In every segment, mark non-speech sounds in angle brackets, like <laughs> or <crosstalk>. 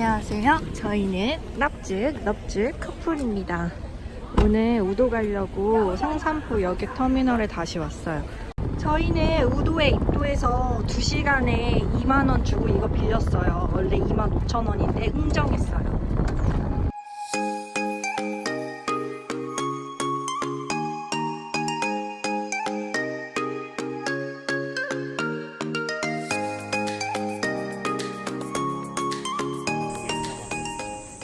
안녕하세요. 저희는 납죽, 납죽 커플입니다. 오늘 우도 가려고 성산포 여객 터미널에 다시 왔어요. 저희는 우도에 입도해서 2시간에 2만원 주고 이거 빌렸어요. 원래 2만 5천원인데 흥정했어요.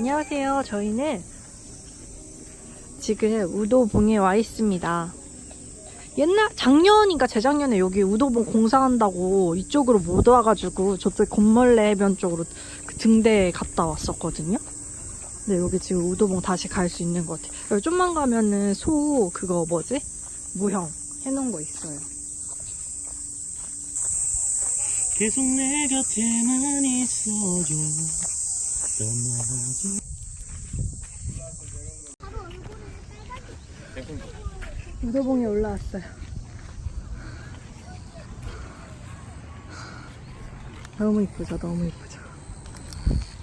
안녕하세요. 저희는 지금 우도봉에 와 있습니다. 옛날 작년인가 재작년에 여기 우도봉 공사한다고 이쪽으로 못 와가지고 저쪽 건물내 해변 쪽으로 그 등대에 갔다 왔었거든요. 근데 여기 지금 우도봉 다시 갈 수 있는 것 같아요. 여기 좀만 가면은 소 그거 뭐지? 모형 해놓은 거 있어요. 계속 내 곁에만 있어줘 떠나지 우도봉에 올라왔어요. 너무 이쁘죠, 너무 이쁘죠.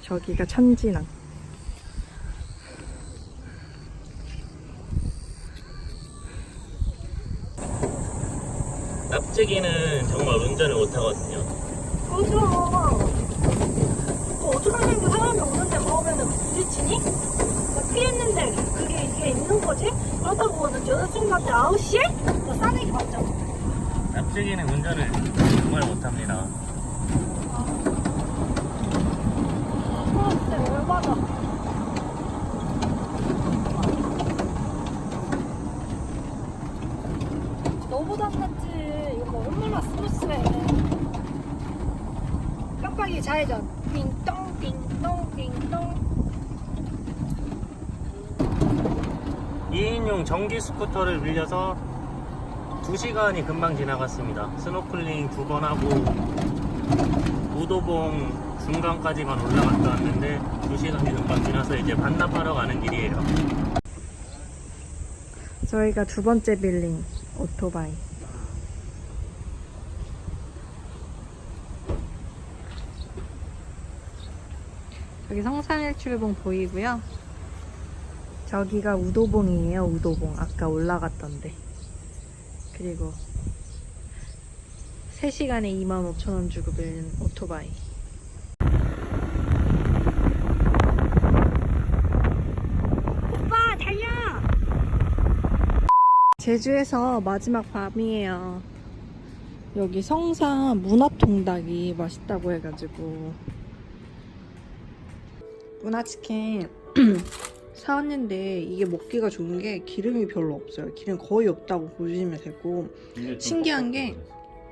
저기가 천진항. 납작이는 정말 운전을 못하거든요 그죠. 어, 어쩌다니고 사람이 오는데 먹으면 부딪히니? 나 피했는데 그게 이게 있는 거지? 그렇다고 는 여자친구한테 아우 씨? 나 싸대기 맞잖아. 납작이는 운전을 정말 못합니다 아, 진짜 열받아. 너보다 낫지. 이거 뭐 얼마나 스무스해. 깜빡이 좌회전. 띵동, 띵동, 띵동. 2인용 전기 스쿠터를 빌려서 2시간이 금방 지나갔습니다 스노클링 두 번 하고 우도봉 중간까지만 올라갔다 왔는데 2시간이 금방 지나서 이제 반납하러 가는 길이에요 저희가 두 번째 빌린 오토바이. 여기 성산일출봉 보이고요. 저기가 우도봉이에요, 우도봉. 아까 올라갔던데. 그리고 3시간에 25,000원 주고 빌린 오토바이. 오빠, 달려! 제주에서 마지막 밤이에요. 여기 성산 문화통닭이 맛있다고 해가지고 문화치킨 <clears throat> 사왔는데 이게 먹기가 좋은 게 기름이 별로 없어요. 기름 거의 없다고 보시면 되고 신기한 게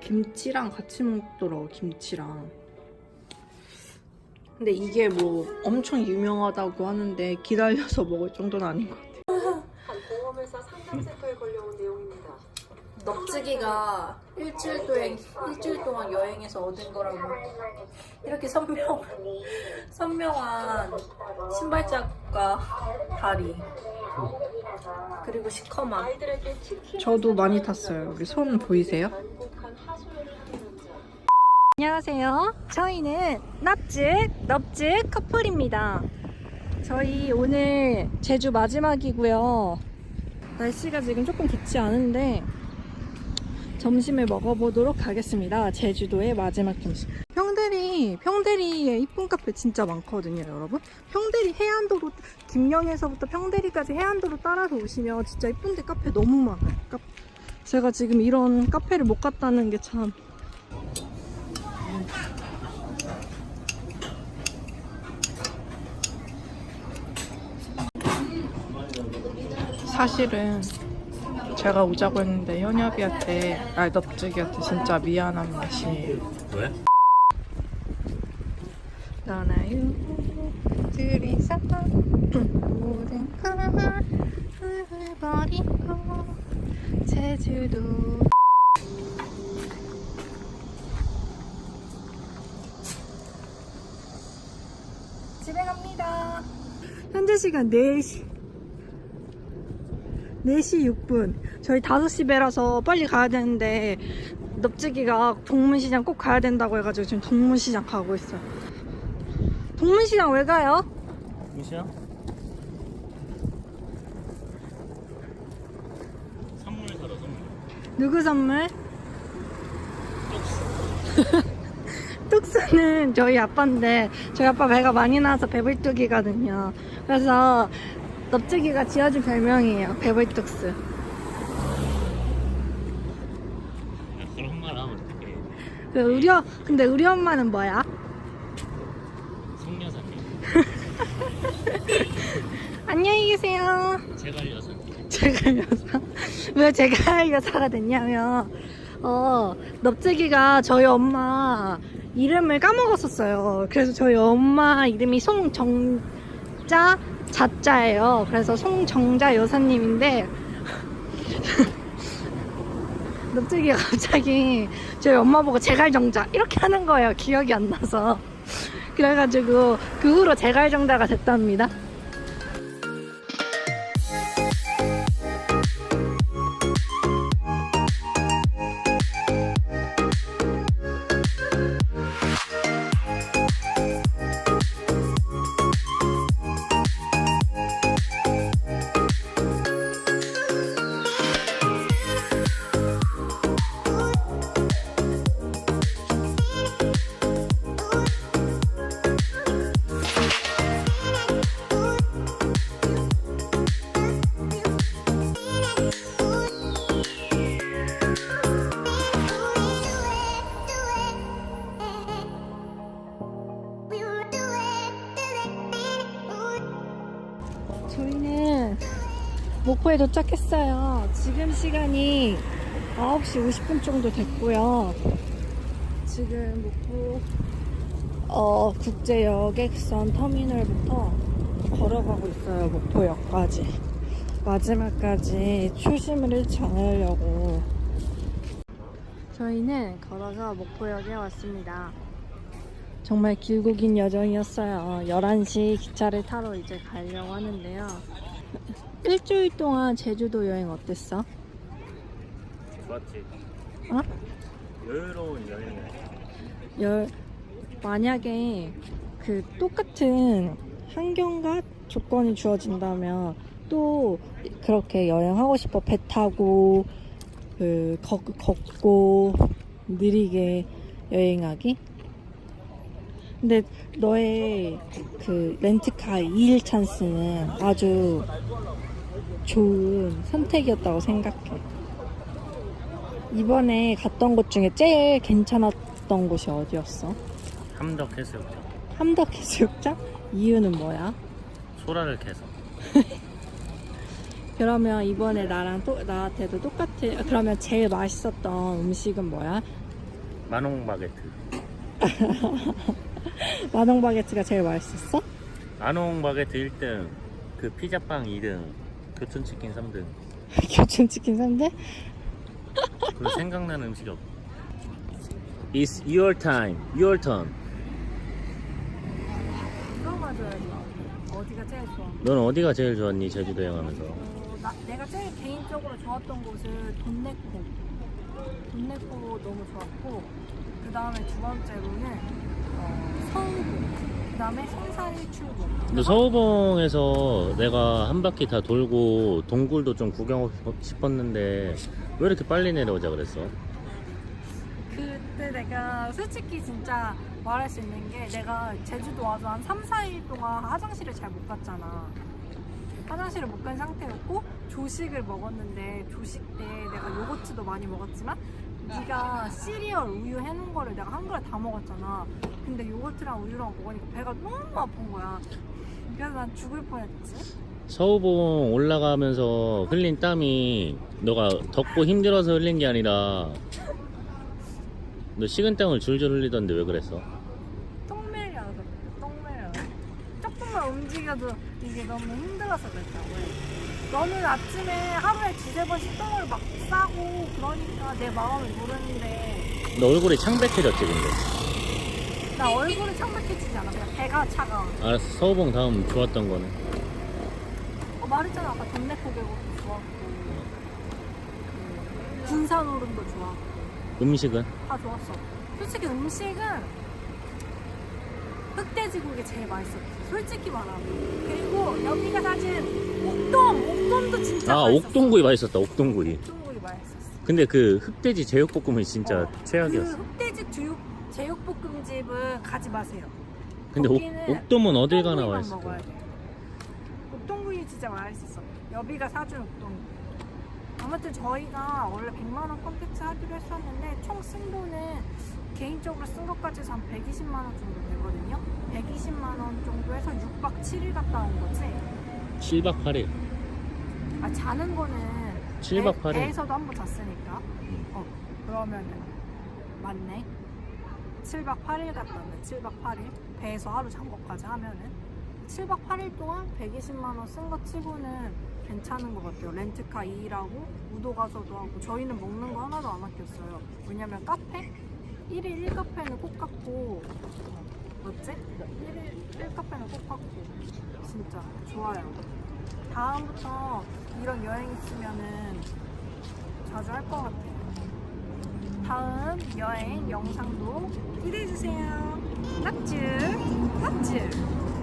김치랑 같이 먹더라고 김치랑. 근데 이게 뭐 엄청 유명하다고 하는데 기다려서 <laughs> 먹을 정도는 아닌 것 같아요. 보험회사 상담 센터에 걸려온 내용입니다. 넙치기가 일주일 동안 일주일 동안 여행해서 얻은 거라고 이렇게 선명 선명한 신발짝과 다리 그리고 치킨 저도 많이 탔어요 여기 손 보이세요? 안녕하세요 저희는 납죽 넙죽 커플입니다 저희 오늘 제주 마지막이고요 날씨가 지금 조금 좋지 않은데 점심을 먹어보도록 하겠습니다. 제주도의 마지막 점심. 평대리, 평대리에 이쁜 카페 진짜 많거든요, 여러분. 평대리 해안도로, 김영에서부터 평대리까지 해안도로 따라서 오시면 진짜 이쁜데 카페 너무 많아요. 카- 제가 지금 이런 카페를 못 갔다는 게 참. 사실은 제가 오자고 했는데 현엽이한테 아 넙죽이한테 진짜 미안한 맛이에요. 왜? 떠나요? 둘이서 모든 걸 흘려버리고 제주도. 집에 갑니다. 현재 시간 4시. 4시 6분. 저희 5시 배라서 빨리 가야 되는데 넙지기가 동문시장 꼭 가야 된다고 해가지고 지금 동문시장 가고 있어요. 동문시장 왜 가요? 무시야? 선물 사러 선물. 누구 선물? <laughs> 뚝스는 저희 아빠인데 저희 아빠 배가 많이 나와서 배불뚝이거든요. 그래서 넙지기가 지어준 별명이에요. 배불뚝스. 야, 그런 말 하면 어떡해. 그 우리 어- 근데 우리 엄마는 뭐야? 송여사님. <laughs> 안녕히 계세요. 제갈 여사님. 제갈 여사. 왜 제갈 여사가 됐냐면, 어, 넙지기가 저희 엄마 이름을 까먹었었어요. 그래서 저희 엄마 이름이 송정자 자자예요. 그래서 송정자 여사님인데, <laughs> 넙지기가 갑자기 저희 엄마 보고 제갈정자 이렇게 하는 거예요. 기억이 안 나서. 그래가지고 그 후로 제갈정자가 됐답니다. 목포에 도착했어요. 지금 시간이 9시 50분 정도 됐고요. 지금 목포 어, 국제여객선 터미널부터 걸어가고 있어요. 목포역까지. 마지막까지 잃지 않으려고. 저희는 걸어서 목포역에 왔습니다. 정말 길고 긴 여정이었어요. 11시 기차를 타러 이제 가려고 하는데요. 일주일 동안 제주도 여행 어땠어? 좋았지. 어? 여유로운 여행이야. 열, 만약에 그 똑같은 환경과 조건이 주어진다면 또 그렇게 여행하고 싶어 배 타고 그 걷, 걷고 느리게 여행하기? 근데 너의 그 렌트카 2일 찬스는 아주 좋은 선택이었다고 생각해. 이번에 갔던 곳 중에 제일 괜찮았던 곳이 어디였어? 함덕 해수욕장. 함덕 해수욕장? 이유는 뭐야? 소라를 캐서. <laughs> 그러면 이번에 나랑 또 나한테도 똑같은 그러면 제일 맛있었던 음식은 뭐야? 마농 바게트. 마동 <laughs> 바게트가 제일 맛있었어? 마농 바게트 1등. 그 피자빵 2등. 교촌치킨 3등. <laughs> 교촌치킨 3대? 그리고 생각나는 음식이 없어. It's your time. Your turn. 이거 맞아야지 어디가 제일 좋아? 넌 어디가 제일 좋았니? 제주도 여행하면서. 어, 나, 내가 제일 개인적으로 좋았던 곳은 돈네코 돈네코 너무 좋았고 그 다음에 두 번째로는 어, 서울고 그 다음에 성산 출구 근데 서우봉에서 내가 한 바퀴 다 돌고 동굴도 좀 구경하고 싶었는데 왜 이렇게 빨리 내려오자 그랬어? 그때 내가 솔직히 진짜 말할 수 있는 게 내가 제주도 와서 한 3, 4일 동안 화장실을 잘 못 갔잖아. 화장실을 못 간 상태였고 조식을 먹었는데 조식 때 내가 요거트도 많이 먹었지만 네가 시리얼 우유 해놓은 거를 내가 한 그릇 다 먹었잖아. 근데 요거트랑 우유랑 먹으니까 배가 너무 아픈 거야. 그래서 난 죽을 뻔했지. 서우봉 올라가면서 흘린 땀이 너가 덥고 힘들어서 흘린 게 아니라 너 식은 땀을 줄줄 흘리던데 왜 그랬어? 똥매려서 똥매려. 조금만 움직여도 이게 너무 힘들어서 그랬다고 해. 너는 아침에 하루에 두세 번씩 똥을 막 싸고 그러니까 내 마음을 모르는데 너 얼굴이 창백해졌지 근데 나 얼굴은 창백해지지 않아. 그냥 배가 차가워. 알았어 서우봉 다음 좋았던 거는 어, 말했잖아. 아까 돈내코 계곡도 좋았고 그 군산 오름도 좋았고 음식은? 다 좋았어. 솔직히 음식은 흑돼지고기 제일 맛있었어. 솔직히 말하면. 그리고 여기가 사진 옥돔! 옥돔도 진짜 아 맛있었어. 옥동구이 맛있었다 옥동구이 옥돔구이 맛있었어. 근데 그 흑돼지 제육볶음은 진짜 어, 최악이었어 그 흑돼지 두육, 제육볶음집은 가지 마세요. 근데 옥, 거기는 옥돔은 어딜 가나 옥동구이만 맛있을 먹어야 거야 돼. 옥동구이 진짜 맛있었어. 여비가 사준 옥동구이. 아무튼 저희가 원래 100만 원 콘텐츠 하기로 했었는데 총 쓴 돈은 개인적으로 쓴 것까지 해서 한 120만 원 정도 되거든요. 120만 원 정도 해서 6박 7일 갔다 온 거지. 7박 8일 아 자는 거는 7박 배- 8일 배 에서도 한 번 잤으니까. 어 그러면은 맞네. 7박 8일 갔다 오면 7박 8일 배에서 하루 잔 것까지 하면은 7박 8일 동안 120만 원 쓴 거 치고는 괜찮은 것 같아요. 렌트카 2일하고 우도 가서도 하고 저희는 먹는 거 하나도 안 아꼈어요. 왜냐면 카페 1일 1카페는 꼭 갔고 어, 뭐지? 1일 1카페는 꼭 갔고 진짜 좋아요. 다음부터 이런 여행 있으면은 자주 할 것 같아요. 다음 여행 영상도 기대해주세요. 납주, 납주.